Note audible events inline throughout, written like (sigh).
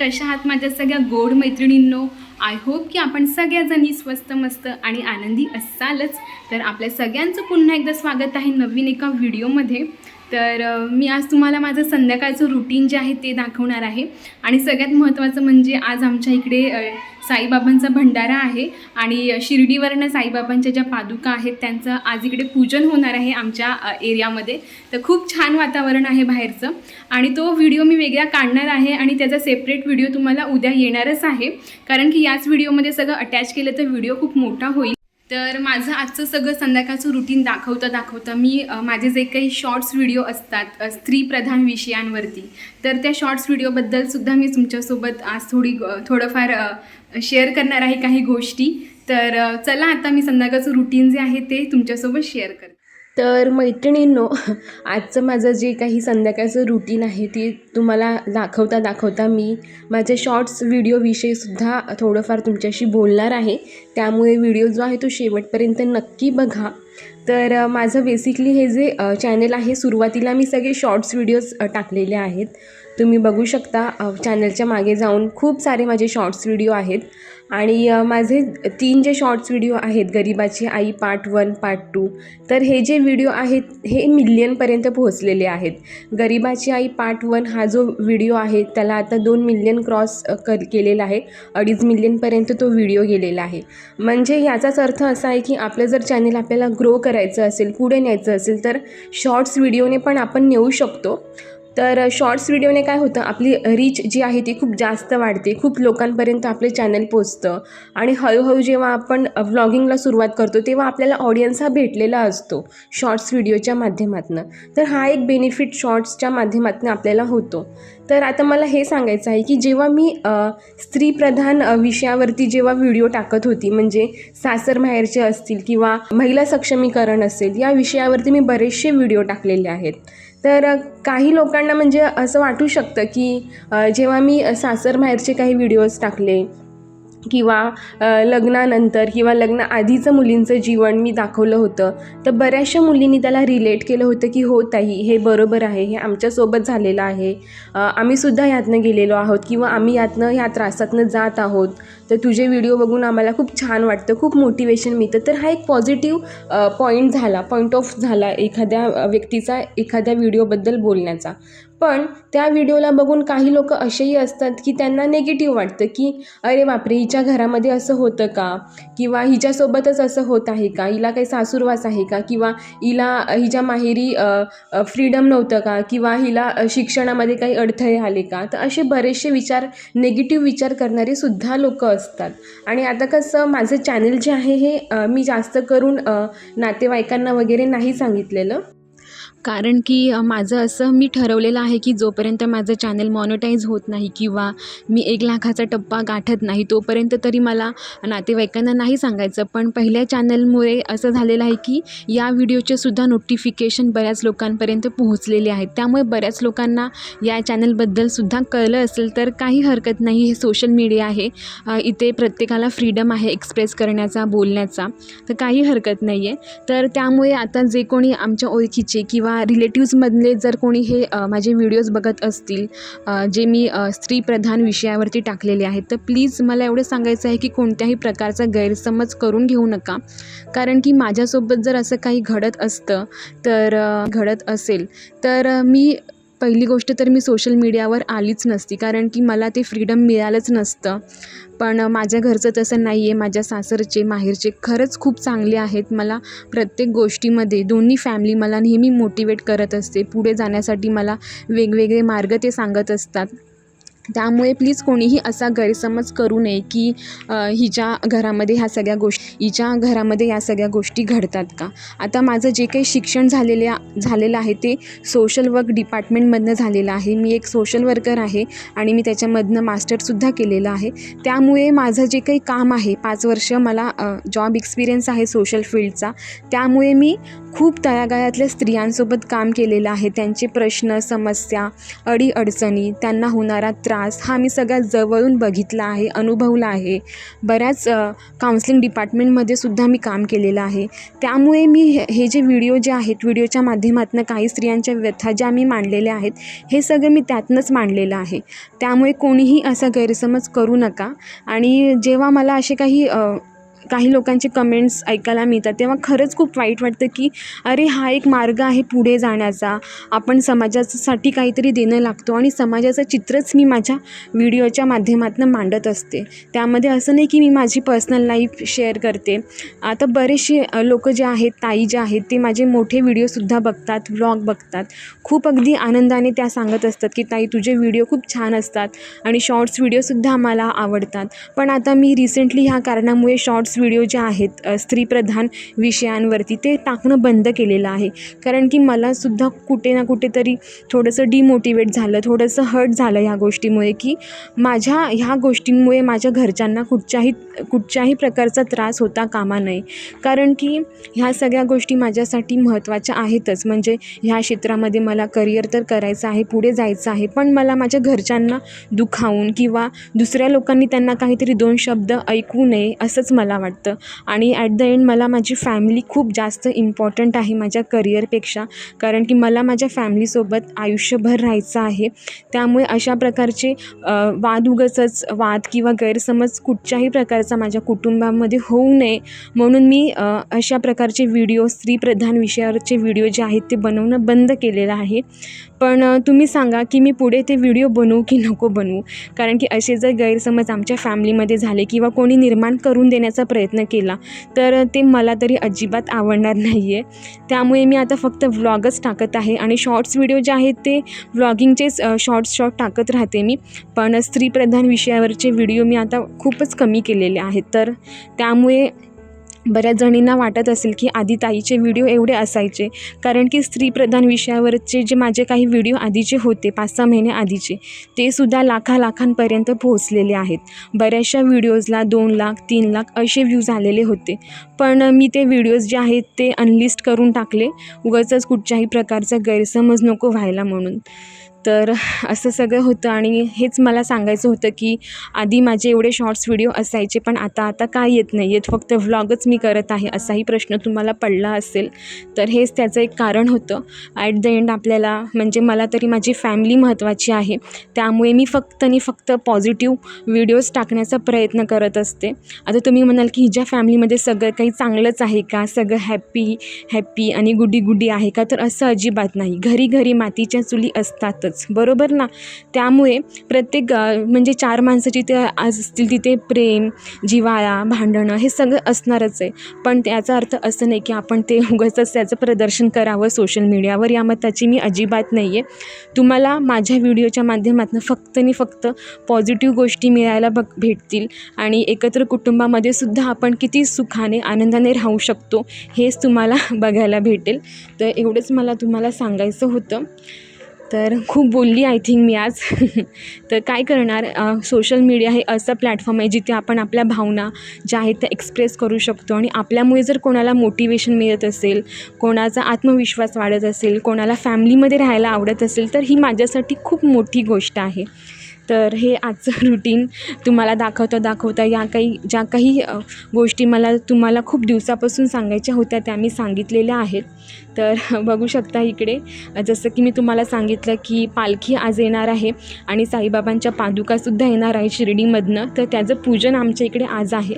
कशा आहात माझ्या सगळ्या गोड मैत्रिणींनो? आय होप की आपण सगळ्याजणी स्वस्त मस्त आणि आनंदी असालच. तर आपल्या सगळ्यांचं पुन्हा एकदा स्वागत आहे नवीन एका व्हिडिओमध्ये तर मी आज तुम्हाला माझं संध्याकाळचं रुटीन जे आहे ते दाखवणार आहे. आणि सगळ्यात महत्त्वाचं म्हणजे आज आमच्या इकडे साईबाबांचा भंडारा आहे. आणि शिर्डीवरनं साईबाबांच्या ज्या पादुका आहेत त्यांचं आज इकडे पूजन होणार आहे आमच्या एरियामध्ये. तर खूप छान वातावरण आहे बाहेरचं. आणि तो व्हिडिओ मी वेगळा काढणार आहे आणि त्याचा सेपरेट व्हिडिओ तुम्हाला उद्या येणारच आहे. कारण की याच व्हिडिओमध्ये सगळं अटॅच केलं तर व्हिडिओ खूप मोठा होईल. तर माझं आजचं सगळं संध्याकाळचं रुटीन दाखवता दाखवता मी माझे जे काही शॉर्ट्स व्हिडिओ असतात स्त्रीप्रधान विषयांवरती तर त्या शॉर्ट्स व्हिडिओबद्दलसुद्धा मी तुमच्यासोबत आज थोडी थोडंफार शेअर करणार आहे काही गोष्टी. तर चला आता मी संध्याकाळचं रुटीन जे आहे ते तुमच्यासोबत शेअर करते. तर मैत्रिणींनो आजचं माझं जे काही संध्याकाळचं रुटीन आहे ते तुम्हाला दाखवता दाखवता मी माझ्या शॉर्ट्स व्हिडिओविषयीसुद्धा थोडंफार तुमच्याशी बोलणार आहे. त्यामुळे व्हिडिओ जो आहे तो शेवटपर्यंत नक्की बघा. तर माझं बेसिकली हे जे चॅनल आहे सुरुवातीला मी सगळे शॉर्ट्स व्हिडिओज टाकलेले आहेत. तुम्ही बघू शकता चॅनलच्या मागे जाऊन खूप सारे माझे शॉर्ट्स व्हिडिओ आहेत. आणि माझे तीन जे शॉर्ट्स व्हिडिओ आहेत गरिबाची आई पार्ट वन पार्ट टू तर हे जे व्हिडिओ आहेत हे मिलियनपर्यंत पोहोचलेले आहेत. गरिबाची आई पार्ट वन हा जो व्हिडिओ आहे त्याला आता दोन मिलियन क्रॉस कर केलेला आहे. अडीच मिलियनपर्यंत तो व्हिडिओ गेलेला आहे. म्हणजे याचाच अर्थ असा आहे की आपलं जर चॅनल आपल्याला ग्रो करायचं असेल पुढे न्यायचं असेल तर शॉर्ट्स व्हिडिओने पण आपण नेऊ शकतो. तर शॉर्ट्स व्हिडिओने काय होतं आपली रीच जी आहे ती खूप जास्त वाढते. खूप लोकांपर्यंत आपले चॅनल पोचतं आणि हळूहळू जेव्हा आपण व्लॉगिंगला सुरुवात करतो तेव्हा आपल्याला ऑडियन्स हा भेटलेला असतो शॉर्ट्स व्हिडिओच्या माध्यमातून. तर हा एक बेनिफिट शॉर्ट्सच्या माध्यमातून आपल्याला होतो. तर आता मला हे सांगायचं आहे की जेव्हा मी स्त्रीप्रधान विषयावरती जेव्हा व्हिडिओ टाकत होती म्हणजे सासर माहेरचे असतील किंवा महिला सक्षमीकरण असेल या विषयावरती मी बरेचसे व्हिडिओ टाकलेले आहेत. तर काही लोकांना म्हणजे असं वाटू शकतं की जेव्हा मी सासर माहेरचे काही व्हिडिओज टाकले किंवा लग्नानंतर किंवा लग्न आधीचं मुलींचं जीवन मी दाखवलं होतं तर बऱ्याचशा मुलींनी त्याला रिलेट केलं होतं की हो ताई हे बरोबर आहे हे आमच्यासोबत झालेलं आहे. आम्हीसुद्धा यातनं गेलेलो आहोत किंवा आम्ही यातनं ह्या त्रासातनं जात आहोत. तर तुझे व्हिडिओ बघून आम्हाला खूप छान वाटतं खूप मोटिवेशन मिळतं. तर हा एक पॉझिटिव्ह पॉईंट झाला पॉईंट ऑफ झाला एखाद्या व्यक्तीचा एखाद्या व्हिडिओबद्दल बोलण्याचा. पण त्या व्हिडिओला बघून काही लोक असेही असतात की त्यांना निगेटिव्ह वाटतं की अरे बापरे हिच्या घरामध्ये असं होतं का? किंवा हिच्यासोबतच असं होत आहे का? हिला काही सासूरवास आहे का? किंवा हिला हिच्या माहेरी फ्रीडम नव्हतं का? किंवा हिला शिक्षणामध्ये काही अडथळे आले का? तर असे बरेचसे विचार नेगेटिव्ह विचार करणारे सुद्धा लोक असतात. आणि आता कसं माझं चॅनल जे आहे हे मी जास्त करून नातेवाईकांना वगैरे नाही सांगितलेलं. कारण की माझं असं मी ठरवलेलं आहे की जोपर्यंत माझं चॅनल मॉनिटाईज होत नाही किंवा मी एक लाखाचा टप्पा गाठत नाही तोपर्यंत तरी मला नातेवाईकांना नाही सांगायचं. पण पहिल्या चॅनलमुळे असं झालेलं आहे की या व्हिडिओचेसुद्धा नोटिफिकेशन बऱ्याच लोकांपर्यंत पोहोचलेले आहेत. त्यामुळे बऱ्याच लोकांना या चॅनलबद्दलसुद्धा कळलं असेल तर काही हरकत नाही. हे सोशल मीडिया आहे. इथे प्रत्येकाला फ्रीडम आहे एक्सप्रेस करण्याचा बोलण्याचा. तर काही हरकत नाही आहे तर त्यामुळे आता जे कोणी आमच्या ओळखीचे किंवा रिलेटिव्समधले जर कोणी हे माझे व्हिडिओज बघत असतील जे मी स्त्रीप्रधान विषयावरती टाकलेले आहेत तर प्लीज मला एवढं सांगायचं आहे की कोणत्याही प्रकारचा गैरसमज करून घेऊ नका. कारण की माझ्यासोबत जर असं काही घडत असतं तर घडत असेल तर मी पहिली गोष्ट तर मी सोशल मीडियावर आलीच नसती कारण की मला ते फ्रीडम मिळालंच नसतं. पण माझ्या घरचं तसं नाही आहे माझ्या सासरचे माहेरचे खरंच खूप चांगले आहेत. मला प्रत्येक गोष्टीमध्ये दोन्ही फॅमिली मला नेहमी मोटिवेट करत असते. पुढे जाण्यासाठी मला वेगवेगळे मार्ग ते सांगत असतात. त्यामुळे प्लीज कोणीही असा गैरसमज करू नये की हिच्या घरामध्ये ह्या सगळ्या गोष्टी हिच्या घरामध्ये या सगळ्या गोष्टी घडतात का? आता माझं जे काही शिक्षण झालेले झालेलं आहे ते सोशल वर्क डिपार्टमेंटमधनं झालेलं आहे. मी एक सोशल वर्कर आहे आणि मी त्याच्यामधनं मास्टरसुद्धा केलेलं आहे. त्यामुळे माझं जे काही काम आहे पाच वर्ष मला जॉब एक्सपिरियन्स आहे सोशल फील्डचा त्यामुळे मी खूप तळागाळातल्या स्त्रियांसोबत काम केलेलं आहे. त्यांचे प्रश्न समस्या अडीअडचणी त्यांना होणारा त्रास त्रास हा मी सगळ्यात जवळून बघितला आहे अनुभवला आहे. बऱ्याच काउन्सिलिंग डिपार्टमेंटमध्ये सुद्धा मी काम केलेलं आहे. त्यामुळे मी हे हे जे व्हिडिओ जे आहेत व्हिडिओच्या माध्यमातून काही स्त्रियांच्या व्यथा ज्या मी मांडलेल्या आहेत हे सगळं मी त्यातनंच मांडलेलं आहे. त्यामुळे कोणीही असा गैरसमज करू नका. आणि जेव्हा मला असे काही काही लोकांचे कमेंट्स ऐकायला मिळतात. तेव्हा खरंच खूप वाईट वाटतं की अरे हा एक मार्ग आहे पुढे जाण्याचा. आपण समाजासाठी काहीतरी देणं लागतो आणि समाजाचं चित्रच मी माझ्या व्हिडिओच्या माध्यमातून मांडत असते. त्यामध्ये असं नाही की मी माझी पर्सनल लाईफ शेअर करते. आता बरेचसे लोक जे आहेत ताई जे आहेत ते माझे मोठे व्हिडिओसुद्धा बघतात व्लॉग बघतात. खूप अगदी आनंदाने त्या सांगत असतात की ताई तुझे व्हिडिओ खूप छान असतात आणि शॉर्ट्स व्हिडिओसुद्धा आम्हाला आवडतात. पण आता मी रिसेंटली ह्या कारणामुळे शॉर्ट्स व्हिडिओ जे आहेत स्त्रीप्रधान विषयांवरती ते टाकणं बंद केलेलं आहे. कारण की मलासुद्धा कुठे ना कुठेतरी थोडंसं डिमोटिवेट झालं थोडंसं हर्ट झालं ह्या गोष्टीमुळे की माझ्या ह्या गोष्टींमुळे माझ्या घरच्यांना कुठच्याही कुठच्याही प्रकारचा त्रास होता कामा नये. कारण की ह्या सगळ्या गोष्टी माझ्यासाठी महत्त्वाच्या आहेतच. म्हणजे ह्या क्षेत्रामध्ये मला करिअर तर करायचं आहे पुढे जायचं आहे पण मला माझ्या घरच्यांना दुखावून किंवा दुसऱ्या लोकांनी त्यांना काहीतरी दोन शब्द ऐकू नये असंच मला वाटतं. आणि ॲट द एंड मला माझी फॅमिली खूप जास्त इम्पॉर्टंट आहे माझ्या करिअरपेक्षा कारण की मला माझ्या फॅमिलीसोबत आयुष्यभर राहायचं आहे. त्यामुळे अशा प्रकारचे वाद उगाचच वाद किंवा गैरसमज कुठच्याही प्रकारचा माझ्या कुटुंबामध्ये होऊ नये. म्हणून मी अशा प्रकारचे व्हिडिओ स्त्रीप्रधान विषयावरचे व्हिडिओ जे आहेत ते बनवणं बंद केलेलं आहे. पण तुम्ही सांगा की मी पुढे ते व्हिडिओ बनवू की नको बनवू? कारण की असे जर गैरसमज आमच्या फॅमिलीमध्ये झाले किंवा कोणी निर्माण करून देण्याचा प्रयत्न केला. तर ते मला तरी अजिबात आवडणार नाही आहे त्यामुळे मी आता फक्त व्लॉगच टाकत आहे आणि शॉर्ट्स व्हिडिओ जे आहेत ते व्लॉगिंगचेच शॉर्ट्स शॉर्ट टाकत राहते मी. पण स्त्रीप्रधान विषयावरचे व्हिडिओ मी आता खूपच कमी केलेले आहेत. तर त्यामुळे बऱ्याच जणींना वाटत असेल की आधी ताईचे व्हिडिओ एवढे असायचे. कारण की स्त्रीप्रधान विषयावरचे जे माझे काही व्हिडिओ आधीचे होते पाच सहा महिने आधीचे ते सुद्धा लाखा लाखांपर्यंत पोहोचलेले आहेत. बऱ्याचशा व्हिडिओजला दोन लाख तीन लाख असे व्ह्यूज आलेले होते. पण मी ते व्हिडिओज जे आहेत ते अनलिस्ट करून टाकले. उगाचच कुठच्याही प्रकारचा गैरसमज नको व्हायला म्हणून. तर असं सगळं होतं आणि हेच मला सांगायचं होतं की आधी माझे एवढे शॉर्ट्स व्हिडिओ असायचे पण आता आता काय येत नाही आहेत फक्त व्लॉगच मी करत आहे असाही प्रश्न तुम्हाला पडला असेल. तर हेच त्याचं एक कारण होतं. ॲट द एंड आपल्याला म्हणजे मला तरी माझी फॅमिली महत्त्वाची आहे. त्यामुळे मी फक्त आणि फक्त पॉझिटिव्ह व्हिडिओज टाकण्याचा प्रयत्न करत असते. आता तुम्ही म्हणाल की हिच्या फॅमिलीमध्ये सगळं काही चांगलंच आहे का? सगळं हॅप्पी हॅप्पी आणि गुडी गुडी आहे का? तर असं अजिबात नाही. घरी घरी मातीच्या चुली असतातच. बरोबर ना? त्यामुळे प्रत्येक म्हणजे चार माणसं जिथे आज असतील तिथे प्रेम जिव्हाळा भांडणं हे सगळं असणारच आहे. पण त्याचा अर्थ असं नाही की आपण ते उगाचच त्याचं प्रदर्शन करावं सोशल मीडियावर. या मताची मी अजिबात नाही आहे तुम्हाला माझ्या व्हिडिओच्या माध्यमातून फक्त आणि फक्त पॉझिटिव्ह गोष्टी मिळायला बघ भेटतील. आणि एकत्र कुटुंबामध्ये सुद्धा आपण किती सुखाने आनंदाने राहू शकतो हेच तुम्हाला (laughs) बघायला भेटेल. तर एवढंच मला तुम्हाला सांगायचं होतं. तर खूप बोलली आय थिंक मी आज. (laughs) तर काय करणार? सोशल मीडिया हे असं प्लॅटफॉर्म आहे जिथे आपण आपल्या भावना ज्या आहेत त्या एक्सप्रेस करू शकतो आणि आपल्यामुळे जर कोणाला मोटिवेशन मिळत असेल कोणाचा आत्मविश्वास वाढत असेल कोणाला फॅमिलीमध्ये राहायला आवडत असेल तर ही माझ्यासाठी खूप मोठी गोष्ट आहे. तर हे आजचं (laughs) रुटीन तुम्हाला दाखवता दाखवता या काही ज्या काही गोष्टी मला तुम्हाला खूप दिवसापासून सांगायच्या होत्या त्या मी सांगितलेल्या आहेत. तर (laughs) बघू शकता इकडे. जसं की मी तुम्हाला सांगितलं की पालखी आज येणार आहे आणि साईबाबांच्या पादुकासुद्धा येणार आहे शिर्डीमधनं. तर त्याचं पूजन आमच्या इकडे आज आहे.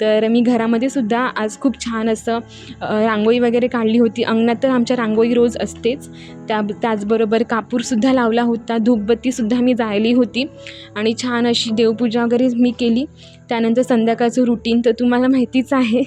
तर मी घरामध्ये सुद्धा आज खूप छान असं रांगोळी वगैरे काढली होती. अंगणात तर आमच्या रांगोळी रोज असतेच. त्या त्याचबरोबर कापूरसुद्धा लावला होता. धूपबत्तीसुद्धा मी जाळली होती. आणि छान अशी देवपूजा वगैरे मी केली. त्यानंतर संध्याकाळचं रुटीन तर तुम्हाला माहितीच आहे.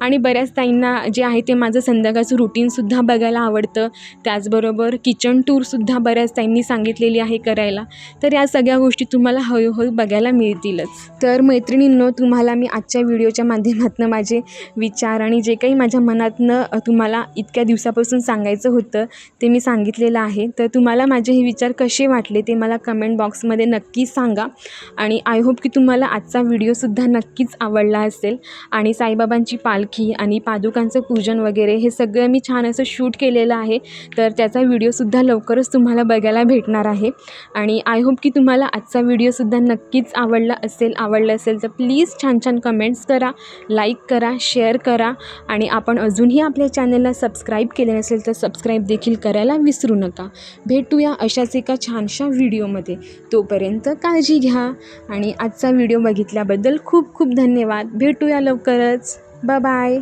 आणि बऱ्याच ताईंना जे आहे ते माझं संध्याकाळचं रुटीनसुद्धा बघायला आवडतं. त्याचबरोबर किचन टूरसुद्धा बऱ्याच ताईंनी सांगितलेली आहे करायला. तर या सगळ्या गोष्टी तुम्हाला हळूहळू बघायला मिळतीलच. तर मैत्रिणींनो तुम्हाला मी आजच्या व्हिडिओच्या माध्यमातून माझे विचार आणि जे काही माझ्या मनातनं तुम्हाला इतक्या दिवसापासून सांगायचं होतं ते मी सांगितलेलं आहे. तर तुम्हाला माझे हे विचार कसे वाटले ते मला कमेंट बॉक्समध्ये नक्की सांगा. आणि आय होप की तुम्हाला आजचा व्हिडिओ सुद्धा नक्कीच आवडला असेल. आणि साईबाबांची पालखी आणि पादुकांचं पूजन वगैरे हे सगळं मी छान असं शूट केलेलं आहे. तर त्याचा व्हिडिओसुद्धा लवकरच तुम्हाला बघायला भेटणार आहे. आणि आय होप की तुम्हाला आजचा व्हिडिओसुद्धा नक्कीच आवडला असेल आवडला असेल तर प्लीज छान छान कमेंट्स करा लाईक करा शेअर करा. आणि आपण अजूनही आपल्या चॅनलला सबस्क्राईब केले नसेल तर सबस्क्राईब देखील करायला विसरू नका. भेटूया अशाच एका छानशा व्हिडिओमध्ये. तोपर्यंत काळजी घ्या. आणि आजचा व्हिडिओ बघितल्याबद्दल ऐकल्याबद्दल खूप खूप धन्यवाद. भेटूया लवकरच. ब बाय